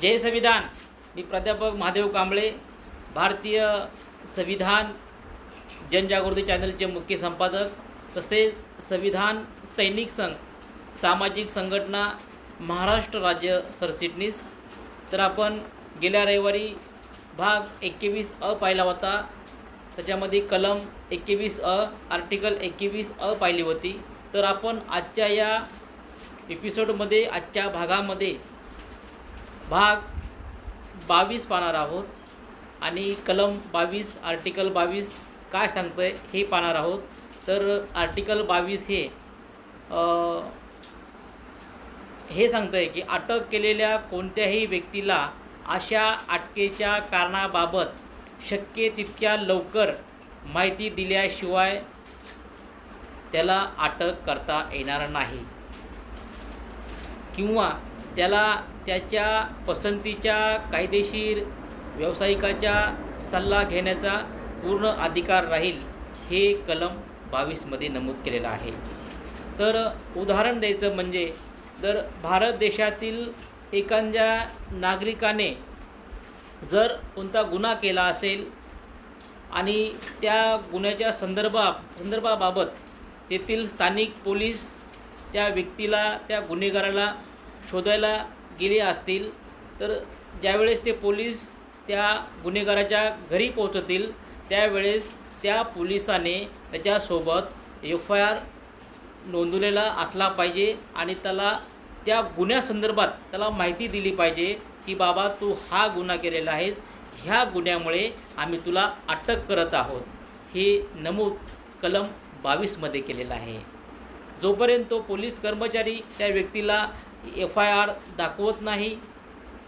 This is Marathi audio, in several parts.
जय संविधान. मी प्राध्यापक महादेव कांबळे भारतीय संविधान जनजागृती चॅनलचे मुख्य संपादक तसेच संविधान सैनिक संघ सामाजिक संघटना महाराष्ट्र राज्य सरचिटणीस. तर आपण गेल्या रविवारी भाग एकवीस अ पाहिला होता. त्याच्यामध्ये कलम एकवीस अ आर्टिकल एकवीस अ पाहिली होती. तर आपण आजच्या या एपिसोडमध्ये आजच्या भागामध्ये भाग बावीस पाहणार आहोत. आणि कलम बावीस आर्टिकल बावीस काय सांगतं आहे हे पाहणार आहोत. तर आर्टिकल बावीस हे अ, हे सांगतं आहे की अटक केलेल्या कोणत्याही व्यक्तीला अशा अटकेच्या कारणाबाबत शक्य तितक्या लवकर माहिती दिल्याशिवाय त्याला अटक करता येणार नाही. किंवा त्याला त्याच्या पसंतीच्या कायदेशीर व्यावसायिकाचा सल्ला घेण्याचा पूर्ण अधिकार राहील हे कलम बावीसमध्ये नमूद केलेलं आहे. तर उदाहरण द्यायचं म्हणजे जर भारत देशातील एखाद्या नागरिकाने जर कोणता गुन्हा केला असेल आणि त्या गुन्ह्याच्या संदर्भा संदर्भाबाबत तेथील स्थानिक पोलीस त्या व्यक्तीला त्या गुन्हेगाराला शोधायला गेले असतील तर ज्यावेळेस ते पोलीस त्या गुन्हेगाराच्या घरी पोहोचतील त्यावेळेस त्या पोलिसाने त्याच्यासोबत एफ आय आर नोंदवलेला असला पाहिजे आणि त्याला त्या गुन्ह्यासंदर्भात त्याला माहिती दिली पाहिजे की बाबा तू हा गुन्हा केलेला आहेस ह्या गुन्ह्यामुळे आम्ही तुला अटक करत आहोत. हे नमूद कलम बावीसमध्ये केलेलं आहे. जोपर्यंत तो पोलीस कर्मचारी त्या व्यक्तीला एफ आय आर दाखवत नाही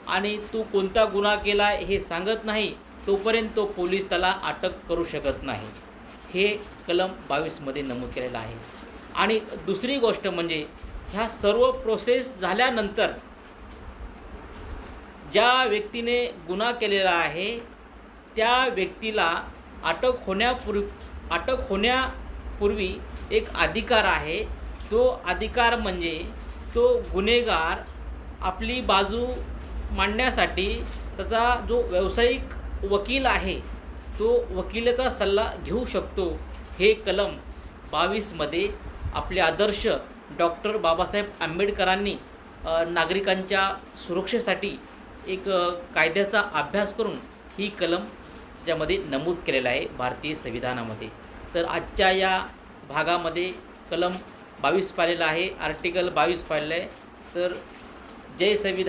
आणि तू कोणता गुन्हा केला हे सांगत नाही तोपर्यंत तो पोलीस त्याला अटक करू शकत नाही. हे कलम बावीसमध्ये नमूद केलेलं आहे. आणि दुसरी गोष्ट म्हणजे ह्या सर्व प्रोसेस झाल्यानंतर ज्या व्यक्तीने गुन्हा केलेला आहे त्या व्यक्तीला अटक होण्यापूर्वी अटक होण्यापूर्वी एक अधिकार आहे. तो अधिकार म्हणजे तो गुन्हेगार आपली बाजू मांडण्यासाठी त्याचा जो व्यावसायिक वकील आहे तो वकिलाचा सल्ला घेऊ शकतो. हे कलम बावीसमध्ये आपले आदर्श डॉक्टर बाबासाहेब आंबेडकरांनी नागरिकांच्या सुरक्षेसाठी एक कायद्याचा अभ्यास करून ही कलम ज्यामध्ये नमूद केलेला आहे भारतीय संविधानामध्ये. तर आजच्या या भागामध्ये कलम बावीस पाहिलेला आहे. आर्टिकल बावीस पाहिलेलं आहे. तर जय संविधान.